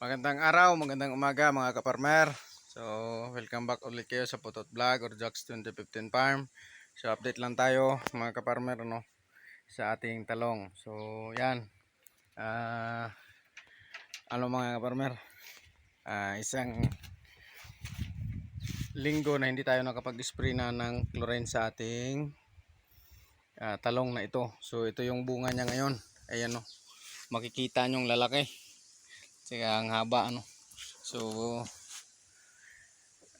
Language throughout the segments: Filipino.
Magandang araw, magandang umaga mga kaparmer. So, welcome back ulit kayo sa Putot Vlog or Jocks 2015 Farm. So, update lang tayo mga kaparmer ano, sa ating talong. So, yan. Ah, ano mga kaparmer? Ah, isang linggo na hindi tayo nakapag-spray na ng chlorine sa ating ah, talong na ito. So, ito yung bunga niya ngayon. Ayan o. Makikita nyong lalaki. Kaya ang haba ano. So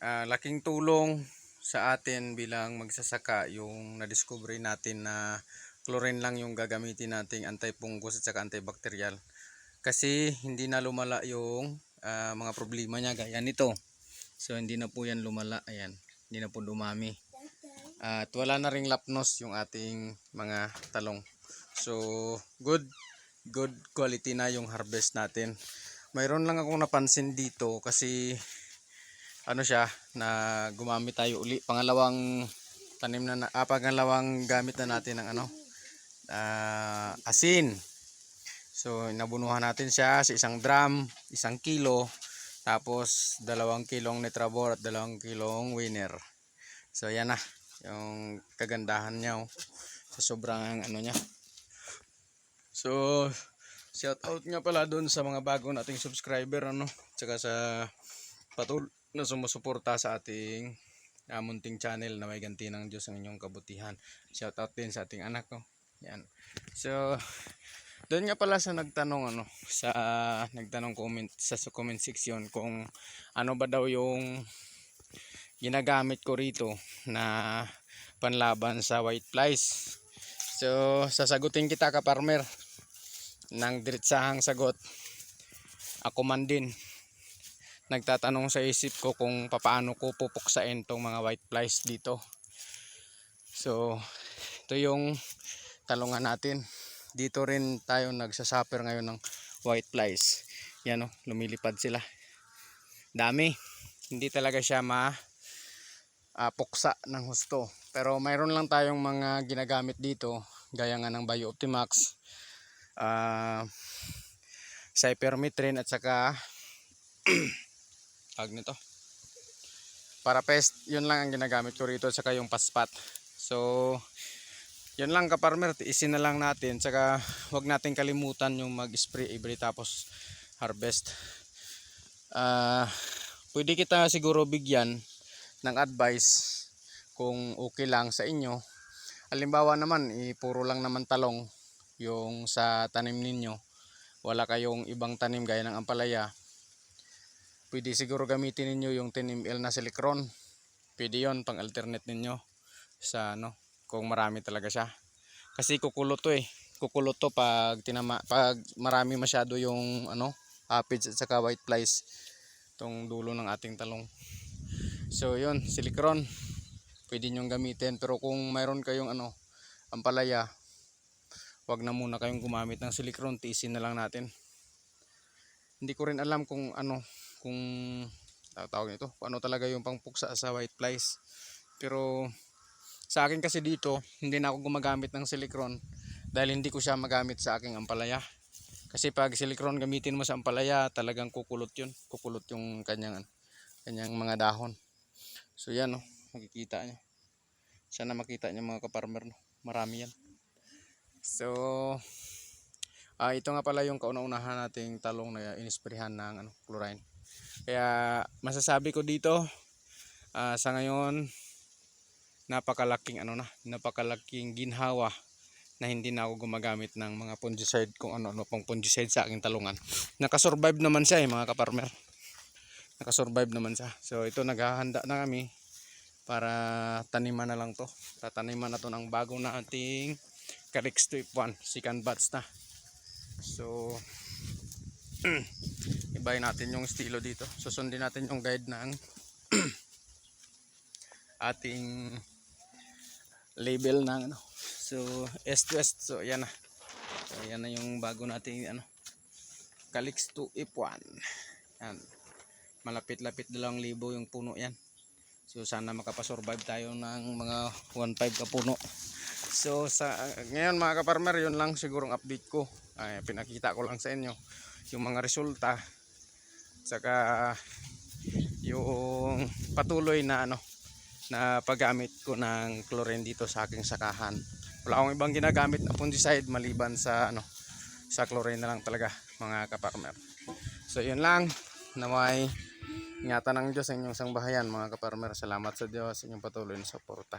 ah, laking tulong sa atin bilang magsasaka yung na-discover natin na chlorine lang yung gagamitin nating anti-fungus at saka antibacterial. Kasi hindi na lumala yung ah, mga problema niya gaya nito. So hindi na po yan lumala. Ayan. Hindi na po dumami. At wala na ring lapnos yung ating mga talong. So good good quality na yung harvest natin mayroon lang akong napansin dito kasi ano siya na gumamit tayo uli. Pangalawang tanim na, ah, pangalawang gamit na natin ng ano ah, asin. So nabunuhan natin siya sa isang drum isang kilo tapos dalawang kilong netrabor at dalawang kilong winner. So yan na yung kagandahan niya oh, sa sobrang ano niya. So Shout out nga pala doon sa mga bago nating subscriber ano, tsaka sa patul na sumusuporta sa ating uh, munting channel na may ganti ng Diyos ang inyong kabutihan. Shout out din sa ating anak ko. Yan. So doon nga pala sa nagtanong ano sa nagtanong comment sa, sa comment section kung ano ba daw yung ginagamit ko rito na panlaban sa white flies. So sasagutin kita ka farmer ng diretsahang sagot. Ako man din. Nagtatanong sa isip ko kung papaano ko pupuksain tong mga white flies dito. So ito yung talungan natin. Dito rin tayo nagsasuffer ngayon ng white flies. Yan o lumilipad sila. Dami. Hindi talaga siya ma ah, puksa ng husto. Pero mayroon lang tayong mga ginagamit dito gaya nga ng Bio Optimax uh, cypermetrin at saka tawag nito? Para pest yun lang ang ginagamit ko rito at saka yung paspat. So yun lang kaparmer isin na lang natin saka wag natin kalimutan yung mag spray every tapos harvest. Uh, pwede kita siguro bigyan ng advice kung okay lang sa inyo. Halimbawa naman eh, puro lang naman talong yung sa tanim ninyo wala kayong ibang tanim gaya ng ampalaya. Pwede siguro gamitin ninyo yung 10ml na silicron pwede yon pang alternate ninyo sa ano kung marami talaga siya. Kasi kukulot to eh. Kukulot to pag tinama pag marami masyado yung ano aphids at saka white flies tong dulo ng ating talong. So yun silicron pwede nyong gamitin. Pero kung mayroon kayong ano ampalaya wag na muna kayong gumamit ng silicone tiisin na lang natin. Hindi ko rin alam kung ano kung tawag nito kung ano talaga yung pangpuksa sa white flies. Pero sa akin kasi dito hindi na ako gumagamit ng silicone dahil hindi ko siya magamit sa aking ampalaya. Kasi pag silicone gamitin mo sa ampalaya talagang kukulot yun. Kukulot yung kanyang kanyang mga dahon. So yan oh makikita nyo sana makita nyo mga kaparmer no? marami yan So, ah ito nga pala yung kauna-unahan nating talong na inisprehan ng ano, chlorine. Kaya masasabi ko dito ah, sa ngayon napakalaking ano na, napakalaking ginhawa na hindi na ako gumagamit ng mga fungicide kung ano-ano pang fungicide sa aking talungan. Nakasurvive naman siya eh mga kaparmer. Nakasurvive naman siya. So ito naghahanda na kami para taniman na lang to. Tataniman na to ng bago na ating Karix 1 second batch na. So ibayin natin yung estilo dito. Susundin natin yung guide ng ating label ng ano. So S to S so yan na. So yan na yung bago nating ano Calix 2 F1 yan malapit-lapit dalawang libo yung puno yan. So sana makapasurvive tayo ng mga 1.5 ka puno So sa ngayon mga kaparmer, yun lang siguro ang update ko. Ay, pinakita ko lang sa inyo yung mga resulta Saka yung patuloy na ano na paggamit ko ng chlorine dito sa aking sakahan. Wala akong ibang ginagamit na fungicide maliban sa ano sa chlorine na lang talaga mga kaparmer. So yun lang na may ingatan ng Diyos sa inyong sangbahayan mga kaparmer. Salamat sa Diyos sa inyong patuloy na suporta.